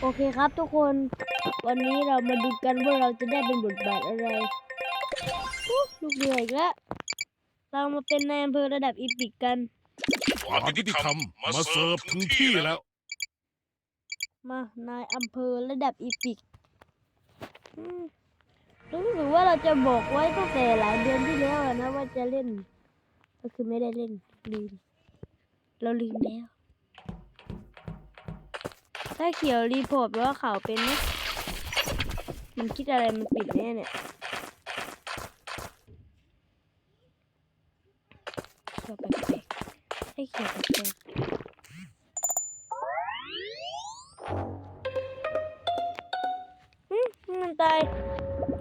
โอเคครับทุกคน วันนี้เรามาดูกันว่าเราจะได้เป็นบทบาทอะไรอุ๊ยลูกเรืออีกแล้ว เรามาเป็นนายอำเภอระดับอีพิกกันความยุติธรรมมาเสิร์ฟถึงที่แล้ว มานายอำเภอระดับอีพิกอืมรู้สึกว่าเราจะบอกไว้ตั้งแต่หลายเดือนที่แล้วอะนะว่าจะเล่น ก็คือไม่ได้เล่นลืมเราลืมแล้ว ถ้าเขียวรีพอร์ตว่าข่าวเป็นนะมันคิดอะไรมันปิดแน่เนี่ยเขียวแปลกๆให้เขียวแปลกๆอืมมันตาย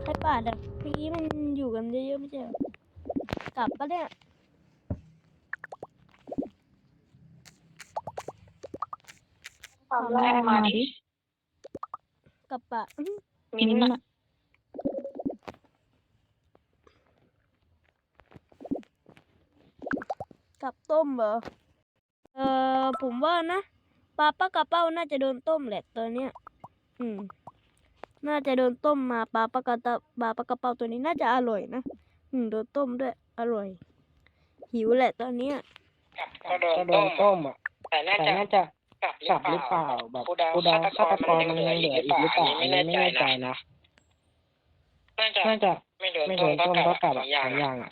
ใครป่าดอะเมื่อกี้มันอยู่กันเยอะๆไม่ใช่เหรอกลับปะเนี่ย ความแรกมาดิกลับปะอื้อมิ้นท์อะกับต้มเหรอ เออผมว่านะปลาปลากระเป้าน่าจะโดนต้มแหละตัวเนี้ย อืม น่าจะโดนต้มมาปลาปลากระตะปลาปลากระเป้าตัวนี้น่าจะอร่อยนะ อืม โดนต้มด้วย อร่อย หิวแหละตอนเนี้ย ก็โดนก็โดต้นมต้มอะแต่น่าแต่จะน่าจะ กลับกลับหรือเปล่าแบบกูเดากูเดาฆาฆาตตกกรรมัมันนยัยังงเหเหลืลือออีอีกกหหรืรืออเปเปล่าล่าอัอันนนี้นี้ไม่ไม่แน่แน่ใจใจนะนะน่าจะน่าจะไม่โดนไม่ต้โดมนก็ต้มกลัก็บกลับสองอย่างสองอย่างอะ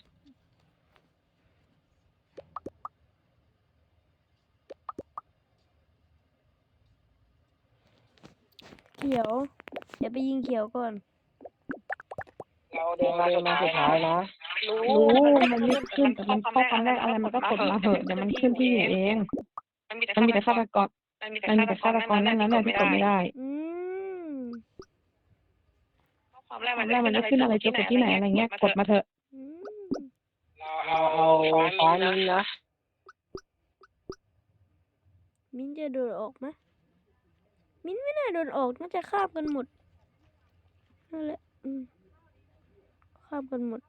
เขียว เดี๋ยวไปยิงเขียวก่อน เราเดิเดินนมามาสุสุดดท้าท้ายยนะ นะ รู้รู้มันไม่ขึ้นแต่มันข้อความแรกอะไรมันก็กดมาเหอะเดี๋ยวมันขึ้นที่อยู่เอง มันมีแต่มันมีแต่ฆาตกร มันมีมันมีแต่ฆาตกรนั่นแหละที่กดไม่ได้อืมความแรกตมัอนนแรกมันจะขึ้นอะไรจะกดที่ไหนอะไรเงี้ยกดมาเถอะ อืม เราเราเอาเอาฟ้าฟ้ามิ้นี้นท์นะนะ มิ้นท์จะโดนออกไหมมิ้นท์ไม่น่าโดนออก น่าจะข้ามกันหมด นั่นแหละ อืมข้ามกันหมด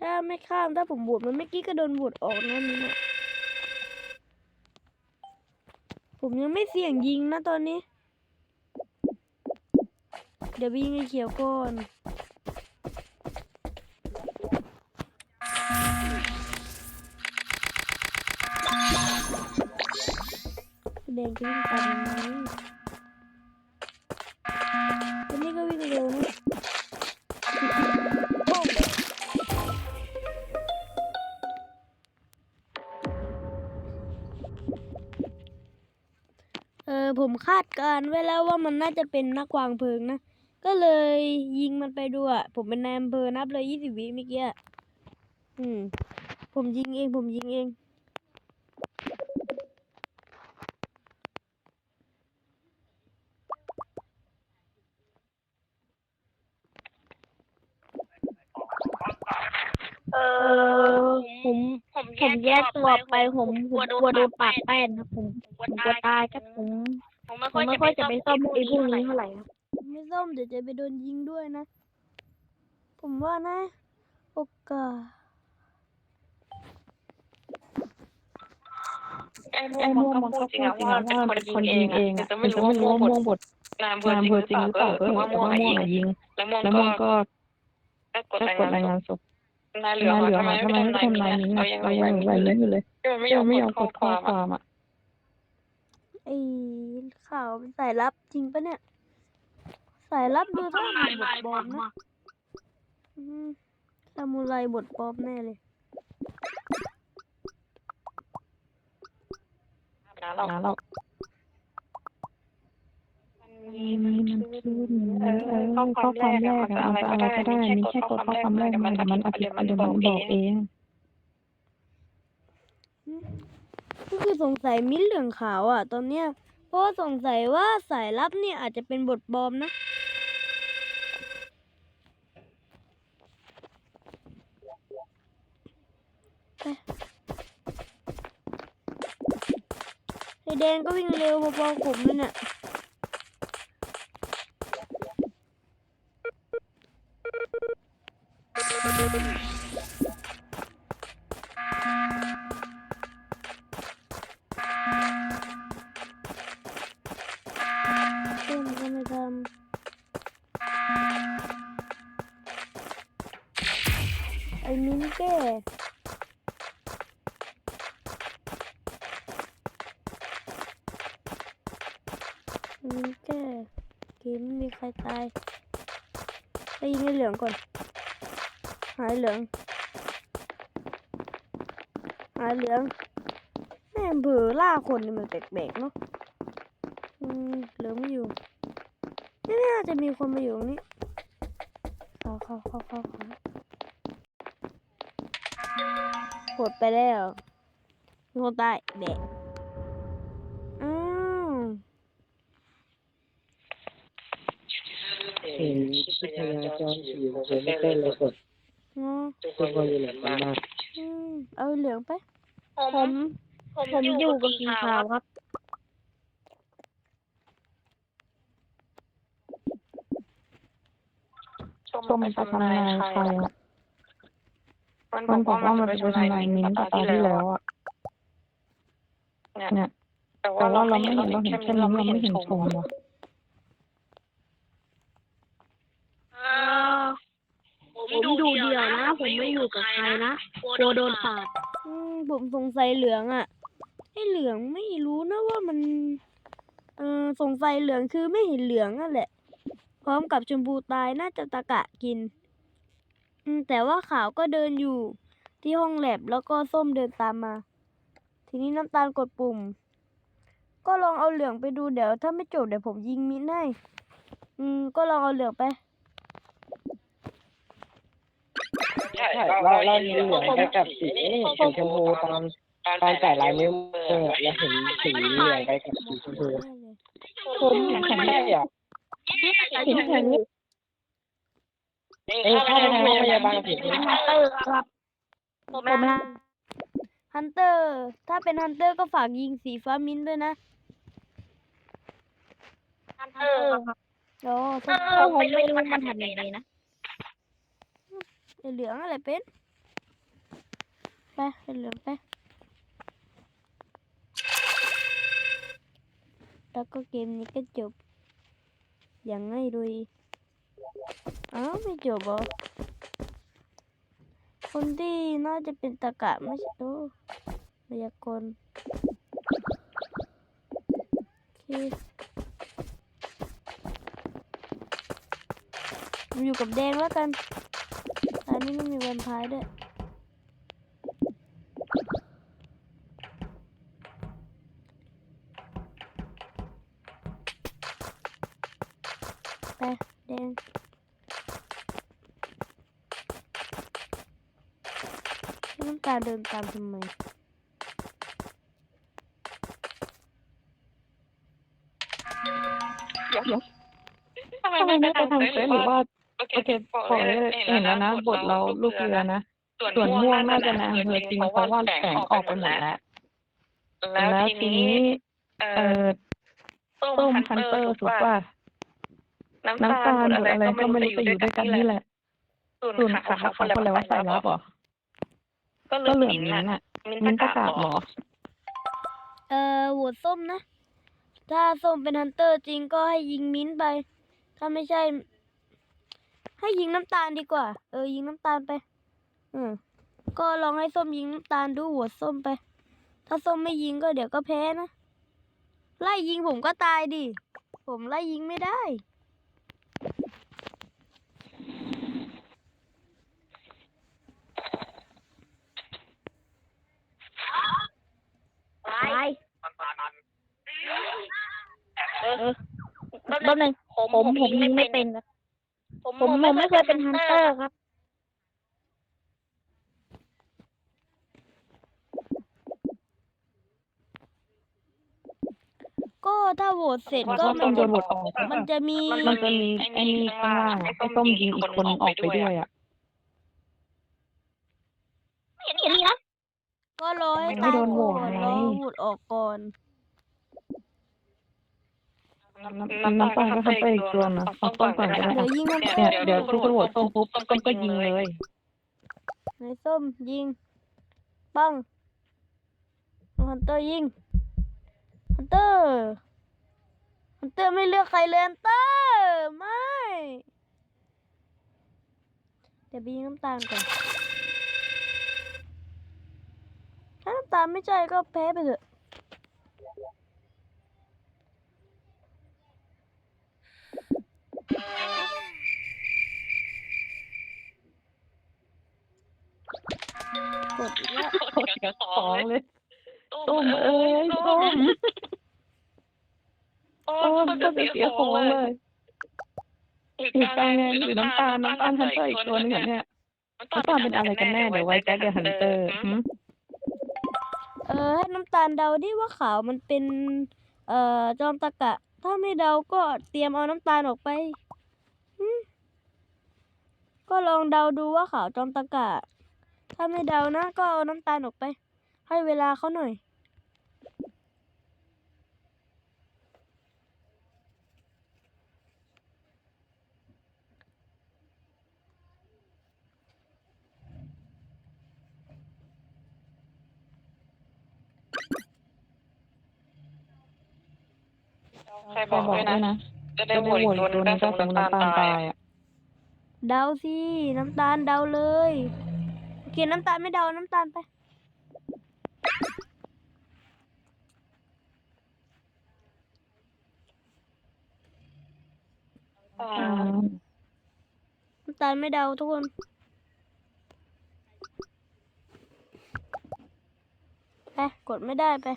ถ้าไม่ข้าม ถ้าผมบวชมันเมื่อกี้ก็โดนบวชออกนะมิ้นท์อะ ผมยังไม่เสี่ยงยิงนะตอนนี้ เดี๋ยวยิงไอ้เขียวก่อนแดงก็วิ่งตาม คาดการณ์ไว้แล้วว่ามันน่าจะเป็นนักวางเพลิงนะ ก็เลยยิงมันไปดูอะผมเป็นนายอำเภอนับเลยยี่สิบวิเมื่อกี้อะอืม ผมยิงเอง ผมยิงเอง เออผมผมแยกตัวไปผมผมกลัวโดนปากแป้นครับผมผมกลัวตายครับผม ผมไม่ผมไม่ค่อยจะไปซ่อมไอ้พวกนี้เท่าไหร่ครับไม่ส้มเดี๋ยวจะไปโดนยิงด้วยนะ ผมว่านะ โอกาสไอ้ไอ้ม่ม่ววงงมัมันนก็ก็พูพูดดจจริริงงอะอะว่าว่าเป็เป็นนคนนคยิยิงงเอเองงอะอะแต่แต่ไม่จะรู้ไม่ว่ารู้ม่วว่างม่วงบบททนายอำเภนายอำเภออจจริริงงหหรืรืออเปเปล่าล่าเอเอออแต่แต่ว่าว่าม่ม่ววงงอะอะยิยิงงแล้วม่วงแล้วก็ม่วงก็ก็กดก็รายกดงานรายศงานพศพนายเหลืองนายเหลืองทำไมอะไม่ทำไมเป็นไม่นายทำมิ้นายนท์มิ้นอะท์เราอะยังเราไม่ยังยอไม่มยอมกกดดข้ข้ออความคอะวามอะ ไอ้ข่าวเป็นสายลับจริงปะเนี่ย สายลับดูท่าเหมือนบทบอมนะอืมซามูไรบทปลอมแน่เลยนะเรานะเรามีมีมันมันขึ้ขึ้นนเอเอออข้อคข้วาอมคแรวามกแรอะกมันอะจะมันอะไรจะก็อะไรได้ก็ได้มีมีแค่แค่กกดดข้ข้ออความมคาวแรแรกกมัมันนจะแต่มัมันนออธิธิบายบายเดี๋เดี๋ยยววมัมันนบบออกกเอเองงก็คือ สงสัยมิ้นเหลืองขาวอะ ตอนเนี้ยเพราะว่าสงสัยว่าสายลับเนี่ยอาจจะเป็นบทปลอมนะ ไอแดงก็วิ่งเร็วพอๆผมนั่นน่ะ มิ้นแก้มิ้นแก้เกมมีใครตายไปยิงไอ้เหลืองก่อน หายเหลือง หายเหลือง แม่เบื่อล่าคนนี่มันแปลกๆเนาะอืมเหลืองไม่อยู่ไม่น่าจะมีคนมาอยู่ตรงนี้ข้าเข้าเข้าเข้าเข้า กดไปแล้วมีคนตายแบะอ้าวเห็นชีพจรจรอยู่บนใกล้ๆเลยกดอ๋อทุกคนก็อยู่หลังบ้านอืมเอาเหลืองไปผมผมอยู่กับสีขาวครับส้มไปทำนายใครอะ มันมันบบออกกว่าว่ามัมันนไปไปทำทำลาลายยมิ้มิ้นนท์ท์ตตออนนที่ที่แล้แล้ววอะอะเนี่ยเนี่ยแต่แต่ว่าว่าเราเราไม่ไม่เห็เห็นนเราเราเห็เห็นนแค่แค่นี้นี้เราเราไม่ไม่เห็เห็นนธธงงว่ะว่ะผมอยู่เดียวนะ ผมไม่อยู่กับใครนะกลัวโดนปาดอืมผมสงสัยเหลืองอะ่ะไอเหลืองไม่รู้นะว่ามัน เออสงสัยเหลืองคือไม่เห็นเหลืองนั่นแหละ พร้อมกับชมพูตายน่าจะตะกะกินอืม แต่ว่าขาวก็เดินอยู่ที่ห้องแลบแล้วก็ส้มเดินตามมา ทีนี้น้ำตาลกดปุ่ม ก็ลองเอาเหลืองไปดูเดี๋ยว ถ้าไม่จบเดี๋ยวผมยิงมิ้นท์ให้ อืม ก็ลองเอาเหลืองไป ใช่เราเราเห็นเหลืองไปกับสีนี่สีชมพูตอนตอนจ่ายลายนิ้วเออแล้วเห็นสีเหลืองไปกับสีชมพูผมเห็นใช่แค่เหรอเห็นแค่นี้ เออเข้าไปในห้องพยาบาลสิเออครับผมนะฮันเตอร์ ถ้าเป็นฮันเตอร์ก็ฝากยิงสีฟ้ามิ้นท์ด้วยนะเออโอ้เออผมไม่รู้มันทำยังไงนะไอ้เหลืองอะไรเป็น ไปไอ้เหลืองไป แล้วก็เกมนี้ก็จบ อย่างง่ายดย อ้าวไม่จบอคนที่น่าจะเป็นตะกะไม่ใช่โอ้พยากลโอเคผมอยู่กับแดงแล้วกัน อันนี้ไม่มีแวมไพร์ด้วย ไปแดง น้ำตาลเดินตามทำไมทำไมทำไมไม่ไม่ไปไปทางทางเฟเฟซซหหรืรืออว่าว่าโอเคโอเคปล่ปล่ออยยเห็เห็นนแล้แล้ววนะนะบบททเราเราลูลูกกเรืเรืออนะนะส่ส่ววนนม่ม่ววงงน่าน่าจะจะนานนานเธเธออจจริริงงเพเพราะราะว่าว่าแสแสงงออออกกไปไปหหมมดดแล้แล้ววแล้แล้ววทีทีนี้นี้เอ่เอออส้ส้มมฮัฮันนเตเตออร์ร์ถูถูกกป่ะป่ะน้ำน้ำตาตาลลหมดหมดอะอะไรไรก็ก็ไม่ไม่รู้รู้จะจะออยู่ยู่ด้ด้วยยกันนวกันี่นี่แหแหละละส่วนส่วนขาขาววเขาเขาคนคนแล้แล้ววว่าว่าใส่ใส่รัรับบเหเหรรออ ก็เหลืก็อเหลือมิ้นท์มิ้น่ะนท์อะมิ้นท์มิ้นท์ปประระกาศกาศเหเหรรออเอ่อโหวตส้มนะ ถ้าส้มเป็นฮันเตอร์จริงก็ให้ยิงมิ้นท์ไป ถ้าไม่ใช่ ให้ยิงน้ำตาลดีกว่า เออ ยิงน้ำตาลไป อืมก็ลองให้ส้มยิงน้ำตาลดูโหวตส้มไป ถ้าส้มไม่ยิงก็เดี๋ยวก็แพ้นะ ไล่ยิงผมก็ตายดิ ผมไล่ยิงไม่ได้ ตาย เออแป๊บนึงผมผมยิงไม่เป็นครับผมผมไม่เคยเป็นฮันเตอร์ครับ ก็ถ้าโหวตเสร็จผมก็ว่ามันโดจะนโหวตออกมันจะมีมันจะมีไอ้นี่ข้างล่างอะไอ้ส้มยิงอีกคนออกไปด้วยอะไม่เห็นเห็นนี่นะก็รอให้ไม่ตายโดนโหวก่อตนไงรอโหวตออกก่อน น้ำน้ำตาลก็เข้าไปอีกตัวนะเอาต้นก่อนก็เดี๋ยวยิงมันเนี่ยเดี๋ยวทุกคนโหวตส้มปุ๊บต้นก็ยิงเลยไอ้ส้มยิงป้องฮันเตอร์ยิงฮันเตอร์ฮันเตอร์ไม่เลือกใครเลยฮันเตอร์ไม่เดี๋ยวไปยิงน้ำตาลก่อนถ้าน้ำตาลไม่ใจก็แพ้ไปเถอะ กดอีกแล้วเสียขขอองเลยต้มเอ้ยต้มโอ้ต้มก็จะเสียของเลยหรือตาไงหรือน้ำตาลน้ำตาลฮันเตอร์อีกตัวนึงเหรอเนี่ยน้ำตาลเป็นอะไรกันแน่เดี๋ยวไว้แจ็คเดอะฮันเตอร์เออให้น้ำตาลเดาดิว่าขาวมันเป็น เอ่อจอมตะกะ ถ้าไม่เดาก็เตรียมเอาน้ำตาลออกไป ก็ลองเดาดูว่าขาวจอมตะกะ ถ้าไม่เดานะ ก็เอาน้ำตาลออกไป ให้เวลาเขาหน่อย ใครบอกด้วยนะ จะจะได้ได้โหโหววตตอีอีกกตัตัววหหนึนึงงถ้าถ้าสสมมมมติติน้ำน้ำตาตาลลตาตายยอะเดาสิน้ำตาลเดาเลยโอเคน้ำตาลไม่เดาน้ำตาลไป อ่าอ่าน้ำตาลไม่เดาทุกคน ไป กดไม่ได้ไป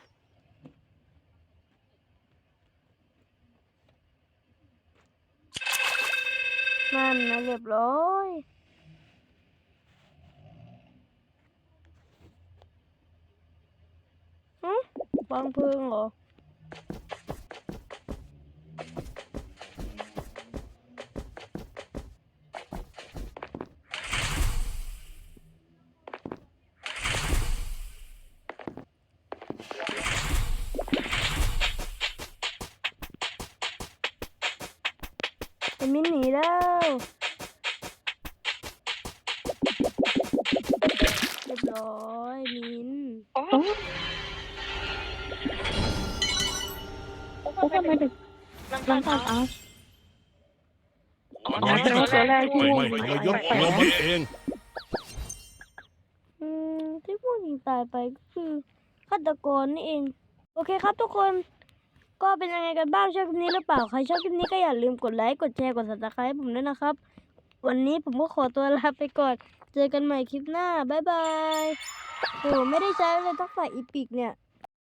นั่นนะเรียบร้อยหึวางเพลิงเหรอ ไอ้มินหนีแล้วเรียบร้อยมินโอ้โอ้โอ้ทำไมถึงน้ำน้ำตาตาลลอะอ้าวก่อนที่ตัวแรกที่ไม่ไม่เรายกเรามันเองอืมที่พวกยิงตายไปก็คือฆาตกรนี่เอง โอเคครับทุกคน ก็เป็นยังไงกันบ้างชอบคลิปนี้หรือเปล่าใครชอบคลิปนี้ก็อย่าลืมกดไลค์กดแชร์กด subscribe ให้ผมด้วยนะครับ วันนี้ผมก็ขอตัวลาไปก่อน เจอกันใหม่คลิปหน้าบ๊ายบายโอ้ไม่ได้ใช้เลยทักษะอีพิกเนี่ย